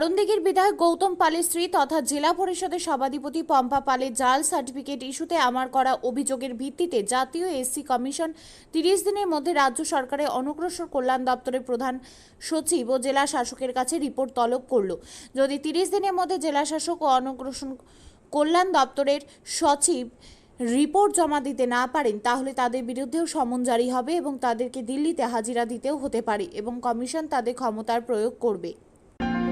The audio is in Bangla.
করণদিঘির বিধায়ক গৌতম পালের স্ত্রী তথা জেলা পরিষদের সভাধিপতি পম্পা পালের জাল সার্টিফিকেট ইস্যুতে আমার করা অভিযোগের ভিত্তিতে জাতীয় এসসি কমিশন তিরিশ দিনের মধ্যে রাজ্য সরকারের অনগ্রসর কল্যাণ দপ্তরের প্রধান সচিব ও জেলা শাসকের কাছে রিপোর্ট তলব করল। যদি তিরিশ দিনের মধ্যে জেলা শাসক ও অনগ্রসর কল্যাণ দপ্তরের সচিব রিপোর্ট জমা দিতে না পারেন, তাহলে তাদের বিরুদ্ধেও সমন জারি হবে এবং তাদেরকে দিল্লিতে হাজিরা দিতেও হতে পারে এবং কমিশন তাদের ক্ষমতার প্রয়োগ করবে।